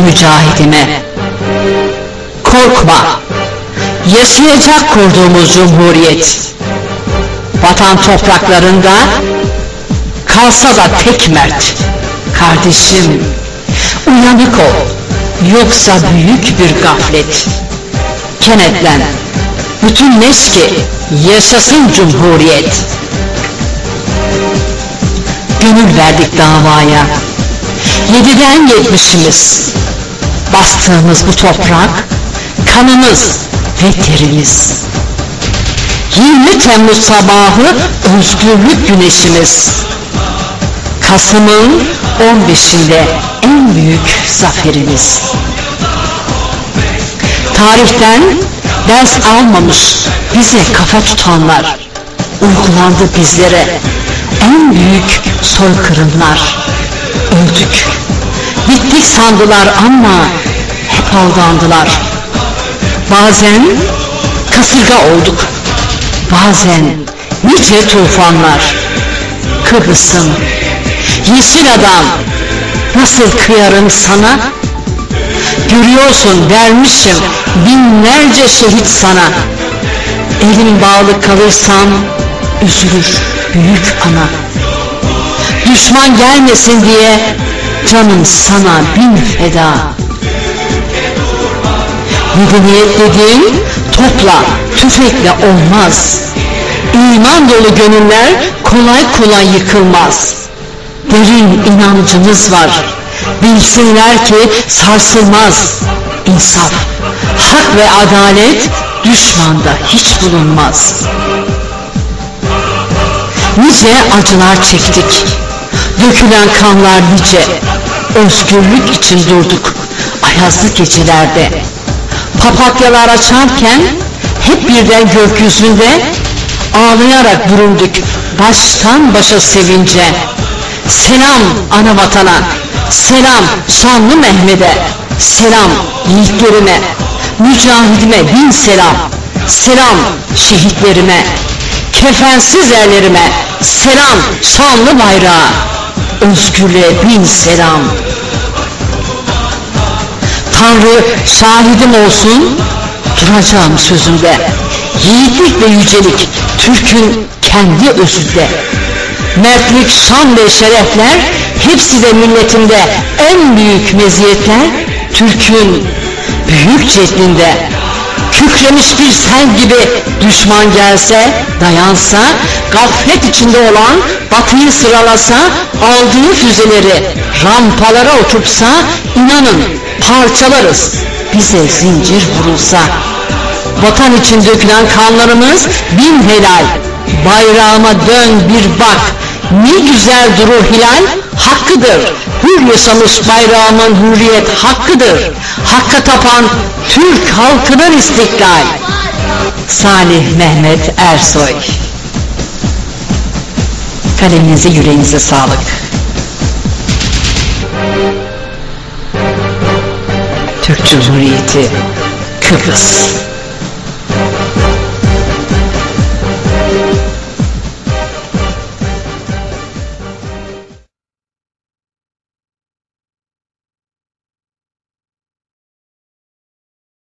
mücahidime. Korkma, yaşayacak kurduğumuz cumhuriyet. Vatan topraklarında kalsa da tek mert. Kardeşim, uyanık ol, yoksa büyük bir gaflet. Kenetlen, bütünleş ki yaşasın cumhuriyet. Gönül verdik davaya, yediden yetmişimiz. Bastığımız bu toprak, kanımız ve terimiz. 20 Temmuz sabahı özgürlük güneşimiz. Kasım'ın 15'inde en büyük zaferimiz. Tarihten ders almamış bize kafa tutanlar uygulandı bizlere en büyük soykırımlar. Öldük. Bittik sandılar ama hep aldandılar. Bazen kasırga olduk. Bazen nice tufanlar. Kıbrıs'ım, yeşil adam, nasıl kıyarım sana? Görüyorsun vermişim binlerce şehit sana. Elim bağlı kalırsam üzülür büyük ana. Düşman gelmesin diye canım sana bin feda. Medeniyet dediğin topla, tüfekle olmaz. İman dolu gönüller kolay kolay yıkılmaz. Derin inancımız var. Bilsinler ki sarsılmaz. İnsaf, hak ve adalet düşmanda hiç bulunmaz. Nice acılar çektik. Dökülen kanlar nice. Özgürlük için durduk. Ayazlı gecelerde. Papatyalar açarken hep birden gökyüzünde ağlayarak büründük baştan başa sevince. Selam ana vatana, selam şanlı Mehmet'e, selam yiğitlerime, mücahidime bin selam, selam şehitlerime, kefensiz ellerime, selam şanlı bayrağa, özgürlüğe bin selam. Tanrı şahidim olsun, duracağım sözümde. Yiğitlik ve yücelik Türk'ün kendi özünde. Mertlik, şan ve şerefler hepsi de milletinde en büyük meziyetler Türk'ün büyük ceddinde. Kükremiş bir sel gibi düşman gelse, dayansa, gaflet içinde olan batıyı sıralasa, aldığı füzeleri rampalara oturtsa, inanın parçalarız bize zincir vurulsa. Vatan için dökülen kanlarımız bin helal. Bayrağıma dön bir bak. Ne güzel durur hilal. Hakkıdır. Hür yaşamış bayrağımın hürriyet hakkıdır. Hakka tapan Türk halkının istiklal. Salih Mehmet Ersoy Kaleminize yüreğinize sağlık. Türk Cumhuriyeti Kıbrıs